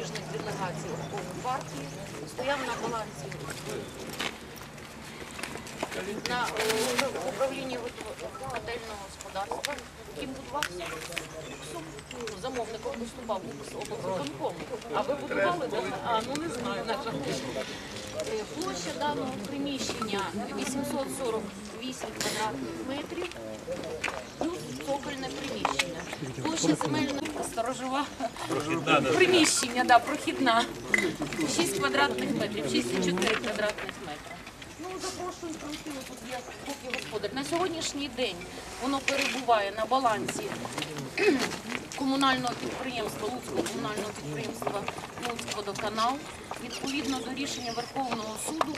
запобіжних делегацій обкому партії стояв на балансі на е, управлінні котельного господарства, яким будувався. Ну, Замовником виступав облвиконкому. А ви будували? А, ну не знаю, на жаль. Е, Площа даного приміщення 848 квадратних метрів приміщення. Площа земельна сторожова приміщення, да, прохідна. 6 квадратних метрів, 6,4 квадратних метра. Ну, запрошую пройти, тут є поки господар. На сьогоднішній день воно перебуває на балансі комунального підприємства, Луцького комунального підприємства Луцькводоканал. Відповідно до рішення Верховного суду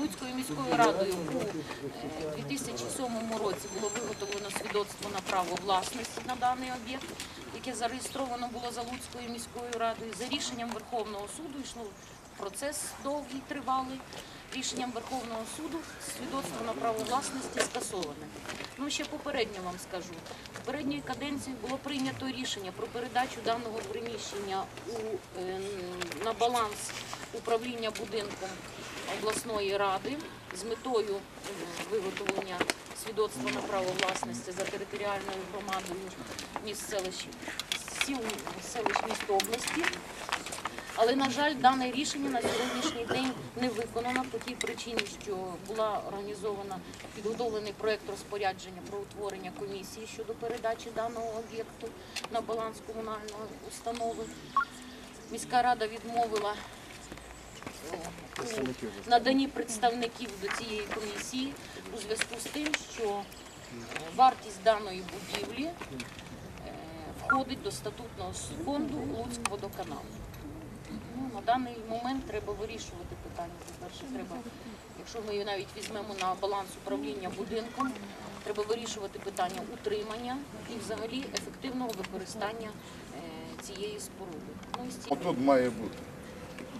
Луцькою міською радою у е, 2007 році було виготовлено свідоцтво на право власності на даний об'єкт, яке зареєстровано було за Луцькою міською радою. За рішенням Верховного суду йшло процес довгий, тривалий. Рішенням Верховного суду свідоцтво на право власності скасоване. Ну ще попередньо вам скажу. В Попередньої каденції було прийнято рішення про передачу даного приміщення у, е, на баланс управління будинком обласної ради з метою е, виготовлення свідоцтва на право власності за територіальною громадою міст селищ сіл селищ міст області. Але, на жаль, дане рішення на сьогоднішній день не виконано по тій причині, що була організована підготовлений проєкт розпорядження про утворення комісії щодо передачі даного об'єкту на баланс комунальної установи. Міська рада відмовила у наданні представників до цієї комісії у зв'язку з тим, що вартість даної будівлі е, входить до статутного фонду Луцькводоканалу. Ну, на даний момент треба вирішувати питання. По-перше, треба, якщо ми її навіть візьмемо на баланс управління будинком, треба вирішувати питання утримання і взагалі ефективного використання е, цієї споруди. Ну, і Отут має бути.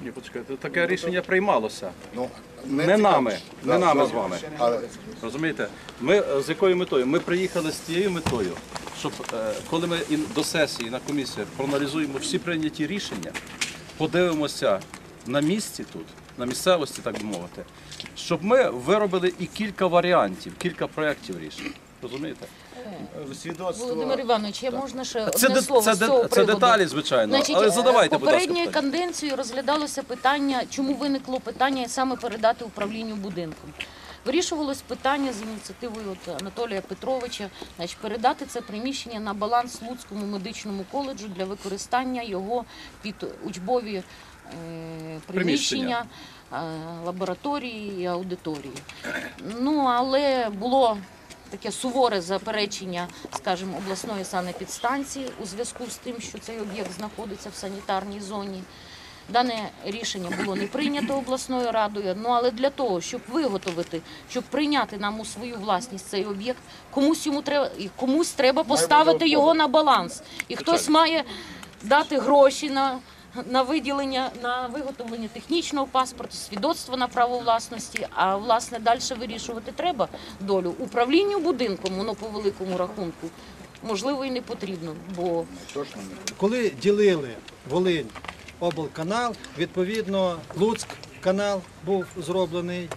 Ні, почекайте, таке рішення приймалося. Ну, Не цікаво. нами, не нами з вами. Але Розумієте? Ми е, з якою метою? Ми приїхали з тією метою, щоб е, коли ми до сесії на комісії проаналізуємо всі прийняті рішення, подивимося на місці тут, на місцевості, так би мовити, щоб ми виробили і кілька варіантів, кілька проєктів рішень. Розумієте? Свідоцтво. Володимир Іванович, я можна ще Це, одне де- слово це, з де- цього це приводу? деталі, звичайно, але задавайте, будь ласка. попередньою питання. каденцією розглядалося питання, чому виникло питання саме передати управлінню будинком. Вирішувалось питання з ініціативою от Анатолія Петровича, значить, передати це приміщення на баланс Луцькому медичному коледжу для використання його під учбові е, приміщення, е, лабораторії і аудиторії. Ну, але було таке суворе заперечення, скажімо, обласної санепідстанції у зв'язку з тим, що цей об'єкт знаходиться в санітарній зоні. Дане рішення було не прийнято обласною радою. Ну але для того, щоб виготовити, щоб прийняти нам у свою власність цей об'єкт, комусь йому треба комусь треба поставити його на баланс. І хтось має дати гроші на, на виділення, на виготовлення технічного паспорту, свідоцтва на право власності. А власне далі вирішувати треба долю. Управлінню будинком, воно по великому рахунку, можливо, і не потрібно, бо Коли ділили Волинь облканал, відповідно Луцьк канал був зроблений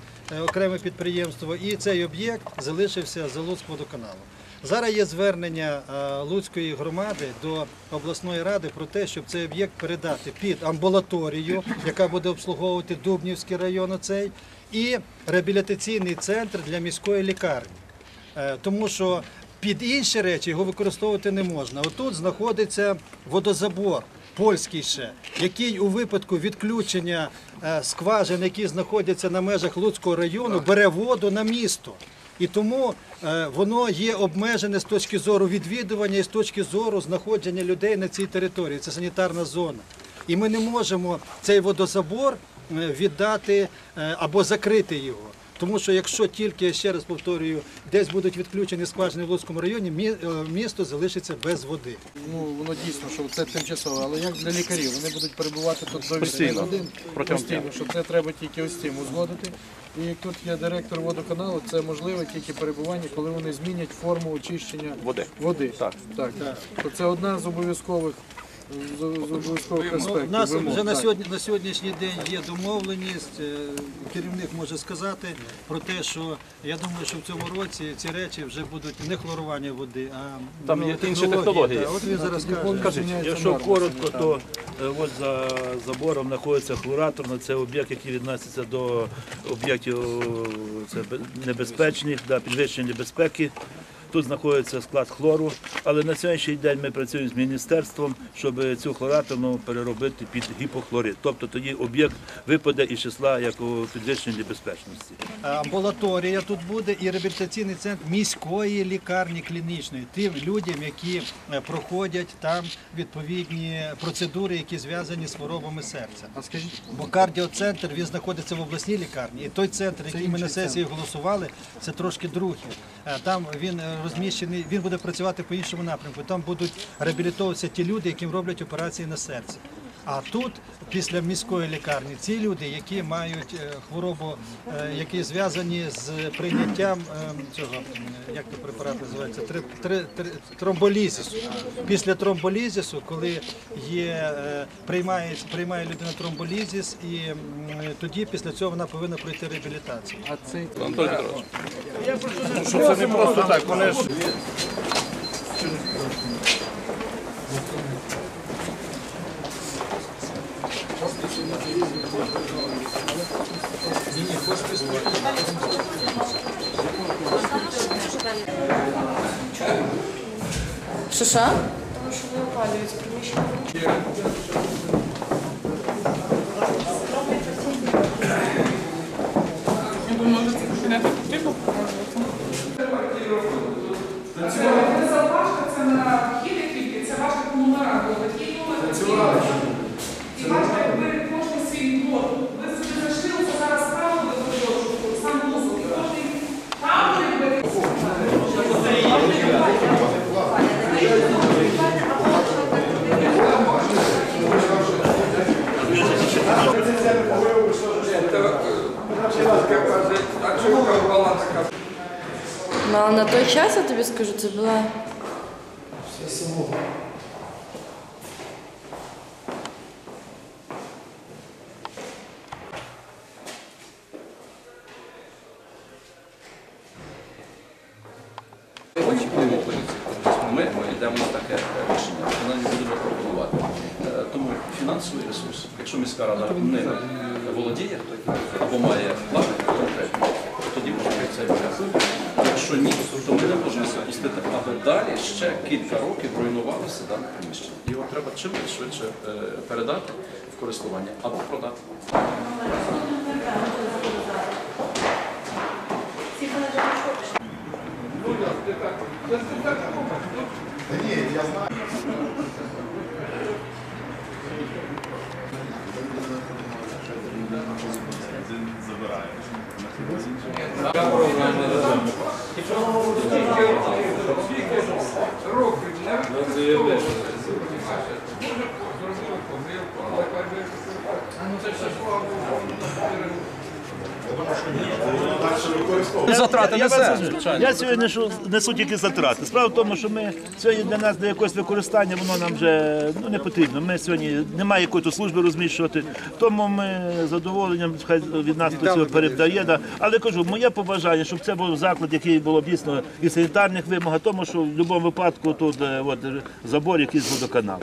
окреме підприємство, і цей об'єкт залишився за Луцькводоканалом. Зараз є звернення е, Луцької громади до обласної ради про те, щоб цей об'єкт передати під амбулаторію, яка буде обслуговувати Дубнівський район, оцей, і реабілітаційний центр для міської лікарні. Е, тому що під інші речі його використовувати не можна. Отут знаходиться водозабор. Польський ще, який у випадку відключення е, скважин, які знаходяться на межах Луцького району, бере воду на місто. І тому е, воно є обмежене з точки зору відвідування і з точки зору знаходження людей на цій території. Це санітарна зона. І ми не можемо цей водозабор е, віддати або закрити його. Тому що якщо тільки, я ще раз повторюю, десь будуть відключені скважини в Луцькому районі, е, місто залишиться без води. Ну воно дійсно, що це тимчасово, але як для лікарів? Вони будуть перебувати тут до 8 годин постійно, що це треба тільки ось цим узгодити. І як тут є директор водоканалу, це можливе тільки перебування, коли вони змінять форму очищення Води. води. Так. так. То це одна з обов'язкових у нас вже на сьогодні на сьогоднішній день є домовленість. е, Керівник може сказати про те, що я думаю, що в цьому році ці речі вже будуть не хлорування води, а Там ну, є інші технології. Так, От він зараз каже. Якщо коротко, то е, от за забором знаходиться хлораторна, це об'єкт, який відноситься до об'єктів е, небезпечних, да, підвищення небезпеки. Тут знаходиться склад хлору, але на сьогоднішній день ми працюємо з міністерством, щоб цю хлораторну переробити під гіпохлорид. Тобто тоді об'єкт випаде із числа як у підвищенні небезпечності. Амбулаторія тут буде і реабілітаційний центр міської лікарні клінічної. Тим людям, які е, проходять там відповідні процедури, які зв'язані з хворобами серця. А скажіть, Бо кардіоцентр він знаходиться в обласній лікарні. І той центр, який ми на сесії голосували, це трошки другий. Е, Там він е, розміщений, він буде працювати по іншому напрямку. Там будуть реабілітовуватися ті люди, яким роблять операції на серці. А тут, після міської лікарні, ці люди, які мають е, хворобу, е, які зв'язані з прийняттям е, цього, як то препарат називається, Три- три- три- тромболізису. Після тромболізису, коли є, приймає, приймає людина тромболізис, і тоді після цього вона повинна пройти реабілітацію. а цей Анатолій Петрович. Що що? Це Ну, а на той час я тобі скажу, це була. Очікуємо поліції. Тобто Ми, ми йдемо на таке рішення, Тому фінансовий ресурс, якщо міська рада не володіє або має плани конкретні, то тоді може цей варіант. Якщо ні, то ми не можемо допустити, аби далі ще кілька років руйнувалося дане приміщення. Його треба чим швидше е, передати в користування або продати. Затрати Я, несе, я сьогодні несу, несу тільки затрати. Справа в тому, що ми сьогодні для нас для якогось використання воно нам вже ну, не потрібно. Ми сьогодні немає якоїсь служби розміщувати, тому ми з задоволенням хай від нас до цього передає. Да. Але кажу, моє побажання, щоб це був заклад, який було дійсно і санітарних вимог, а тому що в будь-якому випадку тут е, от, забор якийсь водоканалу.